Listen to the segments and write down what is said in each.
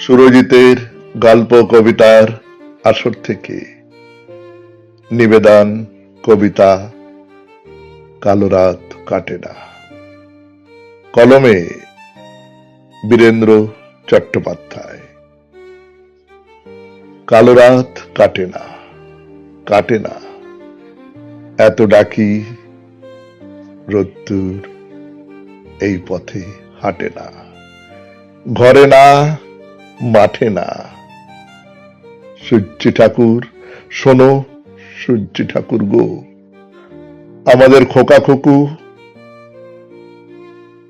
সুরজিতের গল্প, কবিতার আসর থেকে। নিবেদন, কবিতা, কালো রাত কাটে না। কলমে বীরেন্দ্র চট্টোপাধ্যায়। কালো রাত কাটে না কাটে না। এত ডাকি রোদ্দুর এই পথে হাঁটে না। ঘরে না মাঠে না। সূর্যি ঠাকুর, শোনো সূর্যি ঠাকুর গো। আমাদের খোকা খোকু,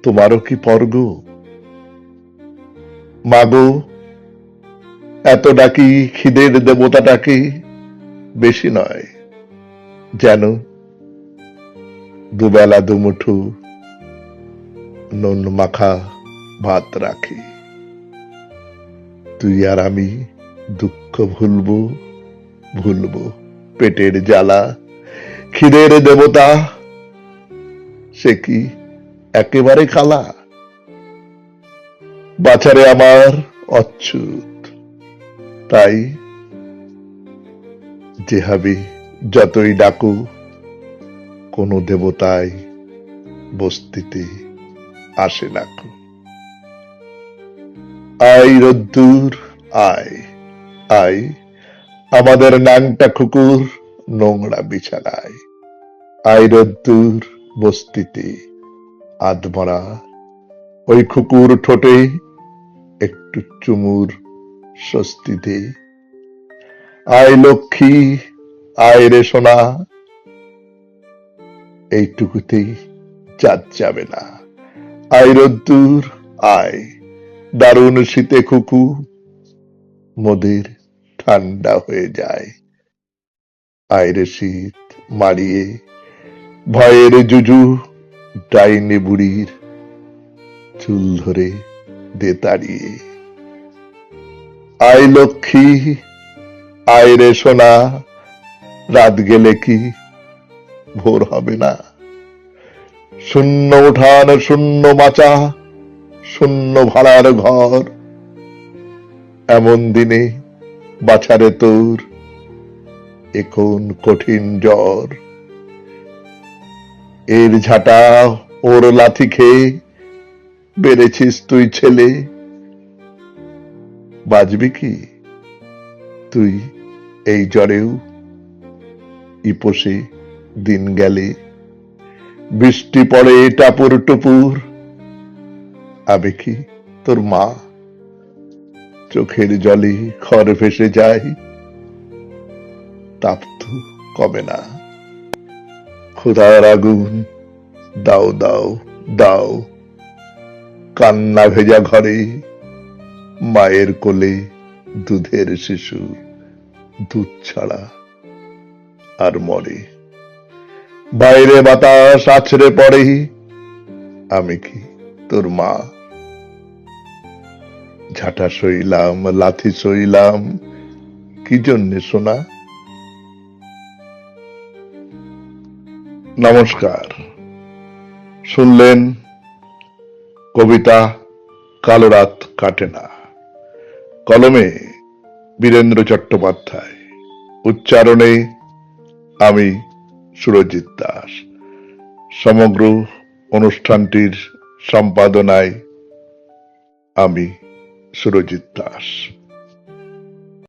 তোমারও কি পর্গ মাগো এত ডাকি খিদের দেবতাটাকে বেশি নয়, যেন দুবেলা দুমুঠো নুন মাখা ভাত রাখি। তুই আর আমি দুঃখ ভুলবো ভুলবো। পেটের জ্বালা, খিদের দেবতা, সে কি একেবারে খালা? বাছারে আমার অচ্যুত। তাই যে হবে যতই ডাকু, কোনো দেবতাই বস্তিতে আসে নাকু আই রদ্দুর আয় আয় আমাদের নাংটা কুকুর নোংরা বিছানায়। আই রদ্দুর বস্তিতে আধমরা ওই কুকুর ঠোঁটে একটু চুমুর স্বস্তি দে। আয় লক্ষ্মী, আয় রে সোনা, এইটুকুতেই চাঁদ যাবে না। আয় রদ্দুর আয়। দারুণ শীতে খুকু মোদের ঠান্ডা হয়ে যায়। আয়রে শীত মারিয়ে, ভয়ের জুজু ডাইনি বুড়ির চুল ধরে দে তাড়িয়ে। আয় লক্ষ্মী, আয় রে সোনা, রাত গেলে কি ভোর হবে না? শূন্য উঠান, শূন্য মাচা শূন্য ভাড়ার ঘর। এমন দিনে বাছারে তোর এখন কঠিন জ্বর। এর ঝাঁটা ওর লাথি খেয়ে বেড়েছিস তুই ছেলে। বাজবি কি তুই এই জ্বরেও? ইপোষে দিন গেলে বৃষ্টি পড়ে টাপুর টুপুর। আবে কি তোর মা? চোখের জলে খড় ভেসে যায়। তাপ তো কমে না। ক্ষুধার আগুন, দাও দাও দাও। কান্না ভেজা ঘরে, মায়ের কোলে দুধের শিশু, দুধ ছাড়া আর মরে। বাইরে বাতাস আছড়ে পড়ে। আমি কি তোর মা? ঝাঁটা সইলাম, লাথি সইলাম। কি জন্যে শোনা নমস্কার। শুনলেন, কবিতা কালো রাত কাটে না। কলমে বীরেন্দ্র চট্টোপাধ্যায়। উচ্চারণে আমি সুরজিৎ দাস। সমগ্র অনুষ্ঠানটির সম্পাদনায় আমি সুরজিৎ দাস